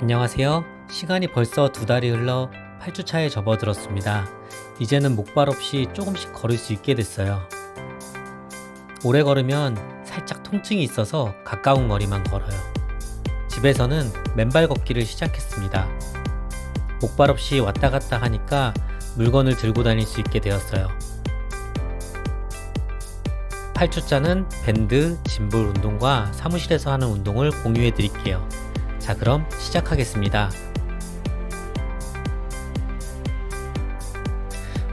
안녕하세요. 시간이 벌써 두 달이 흘러 8주차에 접어들었습니다. 이제는 목발 없이 조금씩 걸을 수 있게 됐어요. 오래 걸으면 살짝 통증이 있어서 가까운 거리만 걸어요. 집에서는 맨발 걷기를 시작했습니다. 목발 없이 왔다 갔다 하니까 물건을 들고 다닐 수 있게 되었어요. 8주차는 밴드, 짐볼 운동과 사무실에서 하는 운동을 공유해 드릴게요. 자, 그럼 시작하겠습니다.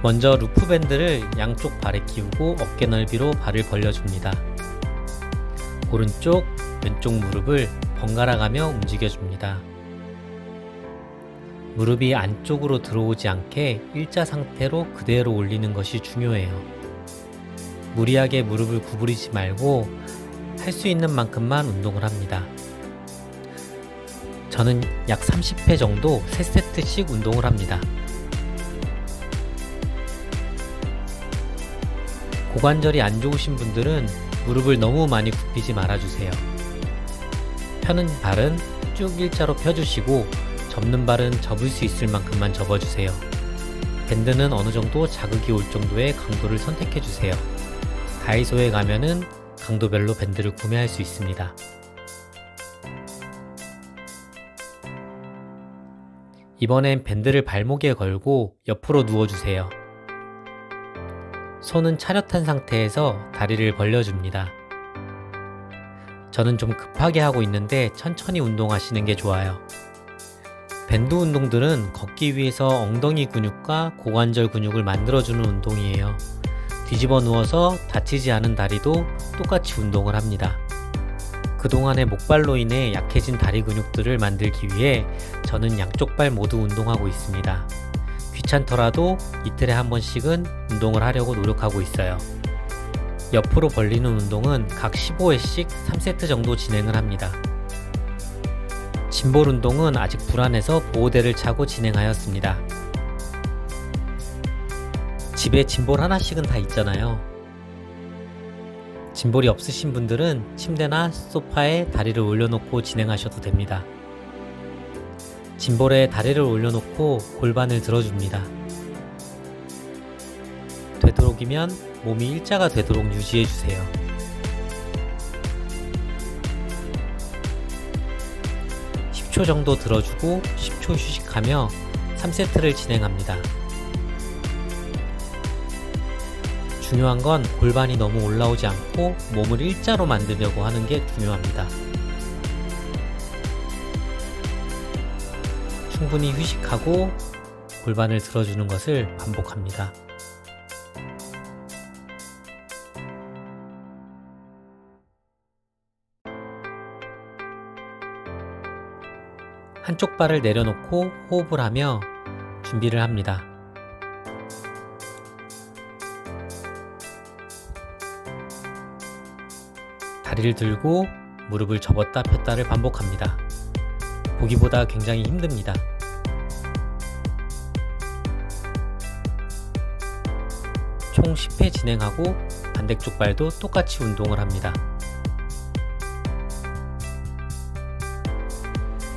먼저 루프 밴드를 양쪽 발에 끼우고 어깨 넓이로 발을 벌려줍니다. 오른쪽, 왼쪽 무릎을 번갈아 가며 움직여줍니다. 무릎이 안쪽으로 들어오지 않게 일자 상태로 그대로 올리는 것이 중요해요. 무리하게 무릎을 구부리지 말고 할 수 있는 만큼만 운동을 합니다. 저는 약 30회 정도 3세트씩 운동을 합니다. 고관절이 안 좋으신 분들은 무릎을 너무 많이 굽히지 말아주세요. 펴는 발은 쭉 일자로 펴주시고 접는 발은 접을 수 있을 만큼만 접어주세요. 밴드는 어느 정도 자극이 올 정도의 강도를 선택해주세요. 다이소에 가면은 강도별로 밴드를 구매할 수 있습니다. 이번엔 밴드를 발목에 걸고 옆으로 누워주세요. 손은 차렷한 상태에서 다리를 벌려줍니다. 저는 좀 급하게 하고 있는데 천천히 운동하시는 게 좋아요. 밴드 운동들은 걷기 위해서 엉덩이 근육과 고관절 근육을 만들어주는 운동이에요. 뒤집어 누워서 다치지 않은 다리도 똑같이 운동을 합니다. 그동안의 목발로 인해 약해진 다리 근육들을 만들기 위해 저는 양쪽 발 모두 운동하고 있습니다. 귀찮더라도 이틀에 한 번씩은 운동을 하려고 노력하고 있어요. 옆으로 벌리는 운동은 각 15회씩 3세트 정도 진행을 합니다. 짐볼 운동은 아직 불안해서 보호대를 차고 진행하였습니다. 집에 짐볼 하나씩은 다 있잖아요. 짐볼이 없으신 분들은 침대나 소파에 다리를 올려놓고 진행하셔도 됩니다. 짐볼에 다리를 올려놓고 골반을 들어줍니다. 되도록이면 몸이 일자가 되도록 유지해주세요. (10초) 정도 들어주고 (10초) 휴식하며 (3세트를) 진행합니다. 중요한 건 골반이 너무 올라오지 않고 몸을 일자로 만들려고 하는 게 중요합니다. 충분히 휴식하고 골반을 들어주는 것을 반복합니다. 한쪽 발을 내려놓고 호흡을 하며 준비를 합니다. 다리를 들고 무릎을 접었다 폈다를 반복합니다. 보기보다 굉장히 힘듭니다. 총 10회 진행하고 반대쪽 발도 똑같이 운동을 합니다.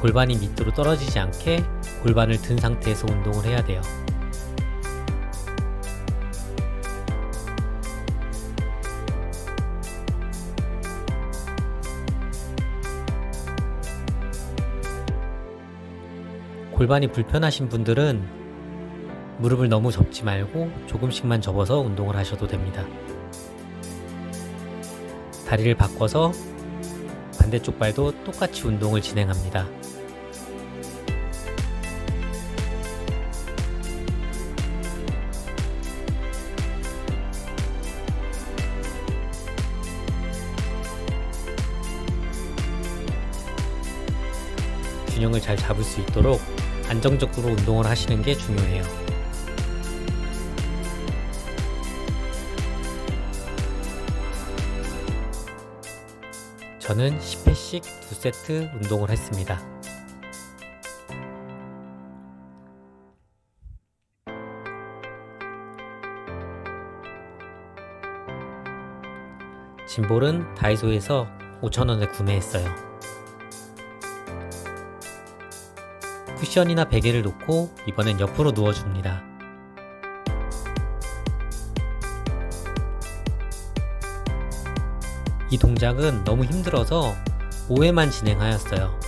골반이 밑으로 떨어지지 않게 골반을 든 상태에서 운동을 해야 돼요. 골반이 불편하신 분들은 무릎을 너무 접지 말고 조금씩만 접어서 운동을 하셔도 됩니다. 다리를 바꿔서 반대쪽 발도 똑같이 운동을 진행합니다. 균형을 잘 잡을 수 있도록 안정적으로 운동을 하시는 게 중요해요. 저는 10회씩 2세트 운동을 했습니다. 짐볼은 다이소에서 5,000원에 구매했어요. 쿠션이나 베개를 놓고 이번엔 옆으로 누워줍니다. 이 동작은 너무 힘들어서 5회만 진행하였어요.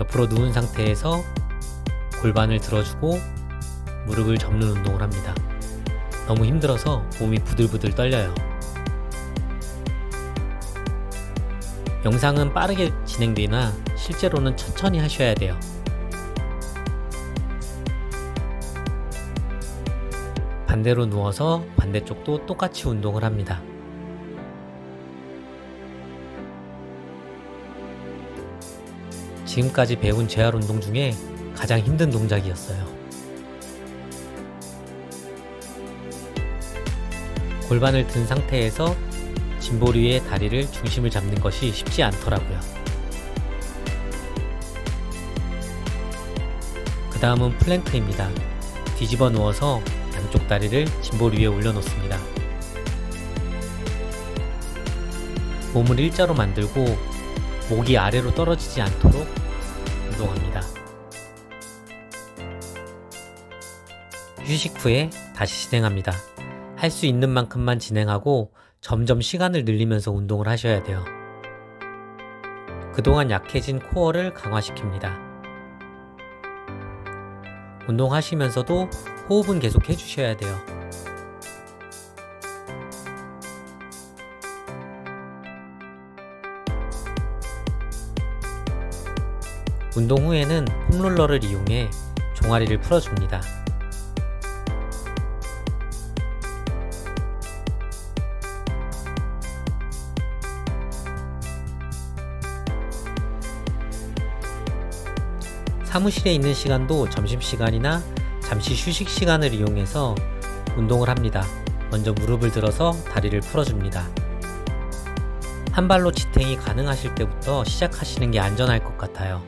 옆으로 누운 상태에서 골반을 들어주고 무릎을 접는 운동을 합니다. 너무 힘들어서 몸이 부들부들 떨려요. 영상은 빠르게 진행되나 실제로는 천천히 하셔야 돼요. 반대로 누워서 반대쪽도 똑같이 운동을 합니다. 지금까지 배운 재활 운동 중에 가장 힘든 동작이었어요. 골반을 든 상태에서 위에 다리를 중심을 잡는 것이 쉽지 않더라고요. 그 다음은 플랭크입니다. 뒤집어 누워서 양쪽 다리를 짐볼 위에 올려놓습니다. 몸을 일자로 만들고 목이 아래로 떨어지지 않도록 운동합니다. 휴식 후에 다시 진행합니다. 할 수 있는 만큼만 진행하고 점점 시간을 늘리면서 운동을 하셔야 돼요. 그동안 약해진 코어를 강화시킵니다. 운동하시면서도 호흡은 계속 해주셔야 돼요. 운동 후에는 폼롤러를 이용해 종아리를 풀어줍니다. 사무실에 있는 시간도 점심시간이나 잠시 휴식 시간을 이용해서 운동을 합니다. 먼저 무릎을 들어서 다리를 풀어줍니다. 한 발로 지탱이 가능하실 때부터 시작하시는 게 안전할 것 같아요.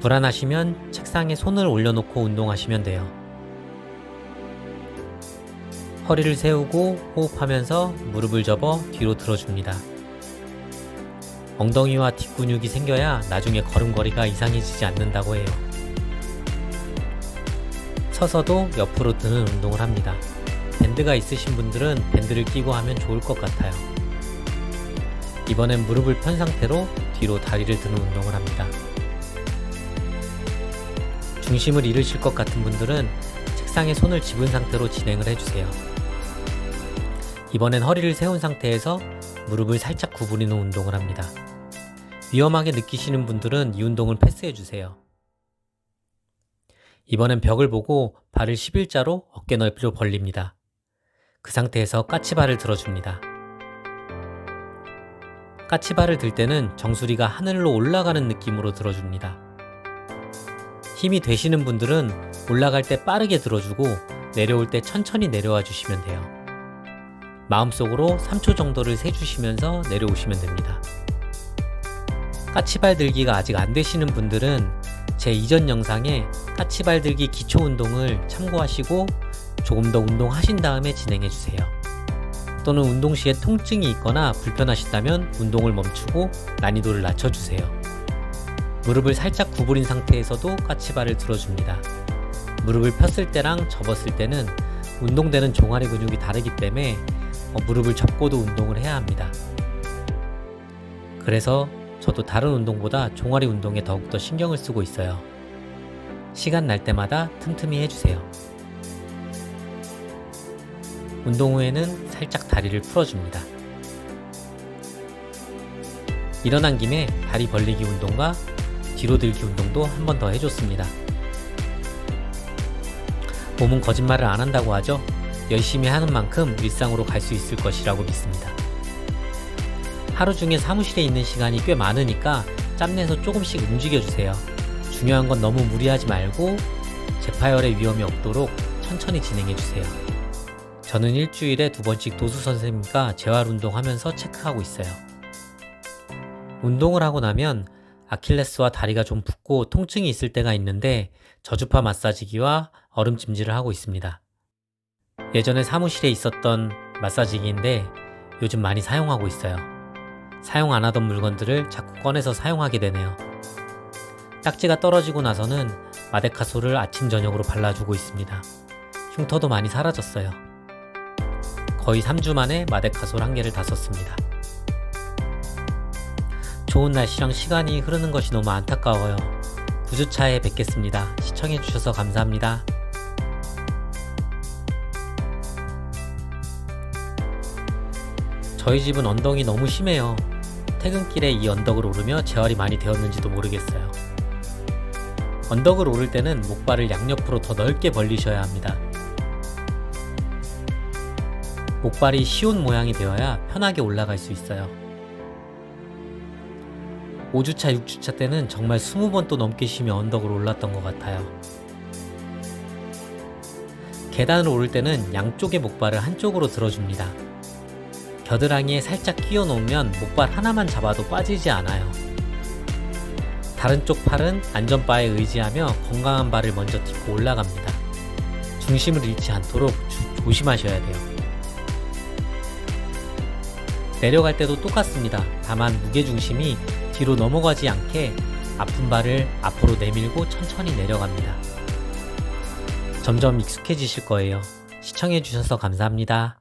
불안하시면 책상에 손을 올려놓고 운동하시면 돼요. 허리를 세우고 호흡하면서 무릎을 접어 뒤로 들어줍니다. 엉덩이와 뒷근육이 생겨야 나중에 걸음걸이가 이상해지지 않는다고 해요. 서서도 옆으로 드는 운동을 합니다. 밴드가 있으신 분들은 밴드를 끼고 하면 좋을 것 같아요. 이번엔 무릎을 편 상태로 뒤로 다리를 드는 운동을 합니다. 중심을 잃으실 것 같은 분들은 책상에 손을 집은 상태로 진행을 해주세요. 이번엔 허리를 세운 상태에서 무릎을 살짝 구부리는 운동을 합니다. 위험하게 느끼시는 분들은 이 운동을 패스해 주세요. 이번엔 벽을 보고 발을 11자로 어깨 넓이로 벌립니다. 그 상태에서 까치발을 들어줍니다. 까치발을 들 때는 정수리가 하늘로 올라가는 느낌으로 들어줍니다. 힘이 되시는 분들은 올라갈 때 빠르게 들어주고 내려올 때 천천히 내려와 주시면 돼요. 마음속으로 3초 정도를 세주시면서 내려오시면 됩니다. 까치발 들기가 아직 안 되시는 분들은 제 이전 영상에 까치발 들기 기초 운동을 참고하시고 조금 더 운동하신 다음에 진행해 주세요. 또는 운동 시에 통증이 있거나 불편하시다면 운동을 멈추고 난이도를 낮춰주세요. 무릎을 살짝 구부린 상태에서도 까치발을 들어줍니다. 무릎을 폈을 때랑 접었을 때는 운동되는 종아리 근육이 다르기 때문에 어, 무릎을 접고도 운동을 해야 합니다. 그래서 저도 다른 운동보다 종아리 운동에 더욱더 신경을 쓰고 있어요. 시간 날 때마다 틈틈이 해주세요. 운동 후에는 살짝 다리를 풀어줍니다. 일어난 김에 다리 벌리기 운동과 뒤로 들기 운동도 한 번 더 해줬습니다. 몸은 거짓말을 안 한다고 하죠? 열심히 하는 만큼 일상으로 갈 수 있을 것이라고 믿습니다. 하루 중에 사무실에 있는 시간이 꽤 많으니까 짬내서 조금씩 움직여주세요. 중요한 건 너무 무리하지 말고 재파열의 위험이 없도록 천천히 진행해주세요. 저는 일주일에 두 번씩 도수 선생님과 재활 운동하면서 체크하고 있어요. 운동을 하고 나면 아킬레스와 다리가 좀 붓고 통증이 있을 때가 있는데 저주파 마사지기와 얼음찜질을 하고 있습니다. 예전에 사무실에 있었던 마사지기인데 요즘 많이 사용하고 있어요. 사용 안 하던 물건들을 자꾸 꺼내서 사용하게 되네요. 딱지가 떨어지고 나서는 마데카솔을 아침 저녁으로 발라주고 있습니다. 흉터도 많이 사라졌어요. 거의 3주 만에 마데카솔 한 개를 다 썼습니다. 좋은 날씨랑 시간이 흐르는 것이 너무 안타까워요. 9주차에 뵙겠습니다. 시청해주셔서 감사합니다. 저희 집은 언덕이 너무 심해요. 퇴근길에 이 언덕을 오르며 재활이 많이 되었는지도 모르겠어요. 언덕을 오를 때는 목발을 양옆으로 더 넓게 벌리셔야 합니다. 목발이 시온 모양이 되어야 편하게 올라갈 수 있어요. 5주차, 6주차 때는 정말 20번 또 넘게 쉬며 언덕을 올랐던 것 같아요. 계단을 오를 때는 양쪽의 목발을 한쪽으로 들어줍니다. 겨드랑이에 살짝 끼워 놓으면 목발 하나만 잡아도 빠지지 않아요. 다른 쪽 팔은 안전바에 의지하며 건강한 발을 먼저 딛고 올라갑니다. 중심을 잃지 않도록 주- 조심하셔야 돼요. 내려갈 때도 똑같습니다. 다만 무게중심이 뒤로 넘어가지 않게 아픈 발을 앞으로 내밀고 천천히 내려갑니다. 점점 익숙해지실 거예요. 시청해주셔서 감사합니다.